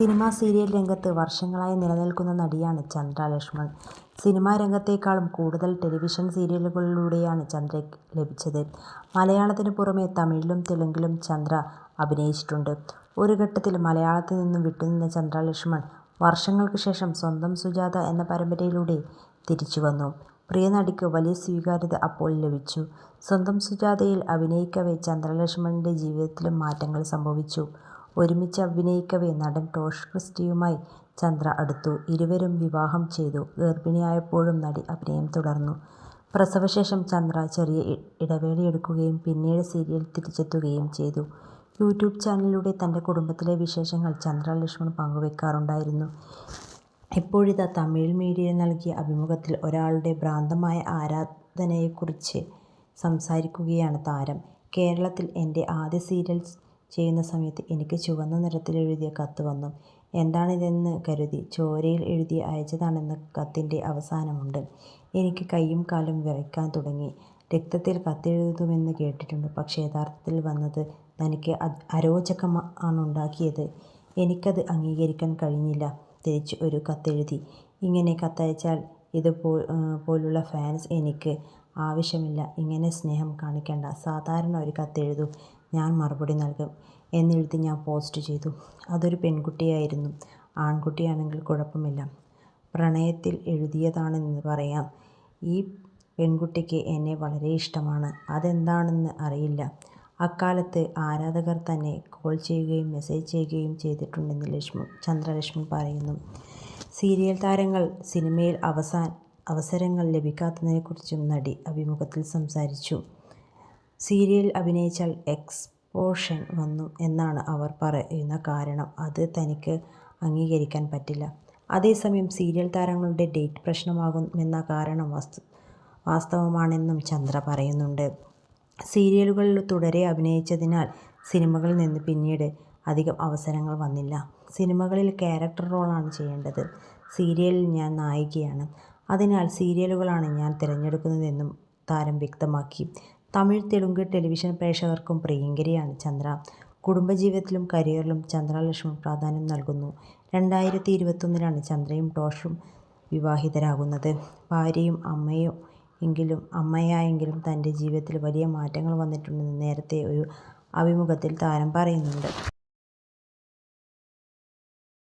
Cinema serial രംഗത്ത് വർഷങ്ങളായി നിലനിൽക്കുന്ന നടിയാണ് ചന്ദ്ര ലക്ഷ്മൺ. സിനിമാ രംഗത്തേക്കാളും കൂടുതൽ ടെലിവിഷൻ സീരിയലുകളിലൂടെയാണ് ചന്ദ്ര ലഭിച്ചത്. മലയാളത്തിന് പുറമെ തമിഴിലും തെലുങ്കിലും ചന്ദ്ര അഭിനയിച്ചിട്ടുണ്ട്. ഒരു ഘട്ടത്തിൽ മലയാളത്തിൽ നിന്നും വിട്ടുനിന്ന ചന്ദ്ര ലക്ഷ്മൺ വർഷങ്ങൾക്ക് ശേഷം സ്വന്തം സുജാത എന്ന പരമ്പരയിലൂടെ തിരിച്ചു വന്നു പ്രിയ നടിക്ക് വലിയ സ്വീകാര്യത അപ്പോൾ ലഭിച്ചു. സ്വന്തം സുജാതയിൽ അഭിനയിക്കവേ ചന്ദ്രലക്ഷ്മണിന്റെ ജീവിതത്തിലും മാറ്റങ്ങൾ സംഭവിച്ചു. ഒരുമിച്ച് അഭിനയിക്കവേ നടൻ ടോഷ് ക്രിസ്റ്റിയുമായി ചന്ദ്ര അടുത്തു. ഇരുവരും വിവാഹം ചെയ്തു. ഗർഭിണിയായപ്പോഴും നടി അഭിനയം തുടർന്നു. പ്രസവശേഷം ചന്ദ്ര ചെറിയ ഇടവേളയെടുക്കുകയും പിന്നീട് സീരിയലിൽ തിരിച്ചെത്തുകയും ചെയ്തു. യൂട്യൂബ് ചാനലിലൂടെ തന്റെ കുടുംബത്തിലെ വിശേഷങ്ങൾ ചന്ദ്ര ലക്ഷ്മൺ പങ്കുവെക്കാറുണ്ടായിരുന്നു. ഇപ്പോഴിതാ തമിഴ് മീഡിയയിൽ നൽകിയ അഭിമുഖത്തിൽ ഒരാളുടെ ഭ്രാന്തമായ ആരാധനയെക്കുറിച്ച് സംസാരിക്കുകയാണ് താരം. കേരളത്തിൽ എന്റെ ആദ്യ സീരിയൽ ചെയ്യുന്ന സമയത്ത് എനിക്ക് ചുവന്ന നിറത്തിൽ എഴുതിയ കത്ത് വന്നു. എന്താണിതെന്ന് കരുതി ചോരയിൽ എഴുതി അയച്ചതാണെന്ന് കത്തിന്റെ അവസാനമുണ്ട്. എനിക്ക് കൈയും കാലും വിറയ്ക്കാൻ തുടങ്ങി. രക്തത്തിൽ കത്തെഴുതുമെന്ന് കേട്ടിട്ടുണ്ട്. പക്ഷേ യഥാർത്ഥത്തിൽ വന്നത് തനിക്ക് അരോചകമാണുണ്ടാക്കിയത്. എനിക്കത് അംഗീകരിക്കാൻ കഴിഞ്ഞില്ല. തിരിച്ച് ഒരു കത്തെഴുതി. ഇങ്ങനെ കത്തയച്ചാൽ ഇതുപോലുള്ള ഫാൻസ് എനിക്ക് ആവശ്യമില്ല. ഇങ്ങനെ സ്നേഹം കാണിക്കണ്ട. സാധാരണ ഒരു കത്തെഴുതൂ. ഞാൻ മറുപടി നൽകും എന്നെഴുതി ഞാൻ പോസ്റ്റ് ചെയ്തു. അതൊരു പെൺകുട്ടിയായിരുന്നു. ആൺകുട്ടിയാണെങ്കിൽ കുഴപ്പമില്ല. പ്രണയത്തിൽ എഴുതിയതാണെന്ന് പറയാം. ഈ പെൺകുട്ടിക്ക് എന്നെ വളരെ ഇഷ്ടമാണ്. അതെന്താണെന്ന് അറിയില്ല. അക്കാലത്ത് ആരാധകർ തന്നെ കോൾ ചെയ്യുകയും മെസ്സേജ് ചെയ്യുകയും ചെയ്തിട്ടുണ്ടെന്ന് ലക്ഷ്മി ചന്ദ്രലക്ഷ്മി പറയുന്നു. സീരിയൽ താരങ്ങൾ സിനിമയിൽ അവസരങ്ങൾ ലഭിക്കാത്തതിനെക്കുറിച്ചും നടി അഭിമുഖത്തിൽ സംസാരിച്ചു. സീരിയലിൽ അഭിനയിച്ചാൽ എക്സ്പോഷൻ വന്നു എന്നാണ് അവർ പറയുന്ന കാരണം. അത് തനിക്ക് അംഗീകരിക്കാൻ പറ്റില്ല. അതേസമയം സീരിയൽ താരങ്ങളുടെ ഡേറ്റ് പ്രശ്നമാകുമെന്ന കാരണം വസ്തു വാസ്തവമാണെന്നും ചന്ദ്ര പറയുന്നുണ്ട്. സീരിയലുകളിൽ തുടരെ അഭിനയിച്ചതിനാൽ സിനിമകളിൽ നിന്ന് പിന്നീട് അധികം അവസരങ്ങൾ വന്നില്ല. സിനിമകളിൽ ക്യാരക്ടർ റോളാണ് ചെയ്യേണ്ടത്. സീരിയലിൽ ഞാൻ നായികയാണ്. അതിനാൽ സീരിയലുകളാണ് ഞാൻ തിരഞ്ഞെടുക്കുന്നതെന്നും താരം വ്യക്തമാക്കി. തമിഴ്, തെലുങ്ക് ടെലിവിഷൻ പ്രേക്ഷകർക്കും പ്രിയങ്കരിയാണ് ചന്ദ്ര. കുടുംബജീവിതത്തിലും കരിയറിലും ചന്ദ്ര ലക്ഷ്മൺ പ്രാധാന്യം നൽകുന്നു. രണ്ടായിരത്തി ഇരുപത്തൊന്നിലാണ് ചന്ദ്രയും ടോഷും വിവാഹിതരാകുന്നത്. ഭാര്യയും അമ്മയായെങ്കിലും തന്റെ ജീവിതത്തിൽ വലിയ മാറ്റങ്ങൾ വന്നിട്ടുണ്ടെന്ന് നേരത്തെ ഒരു അഭിമുഖത്തിൽ താരം പറയുന്നുണ്ട്.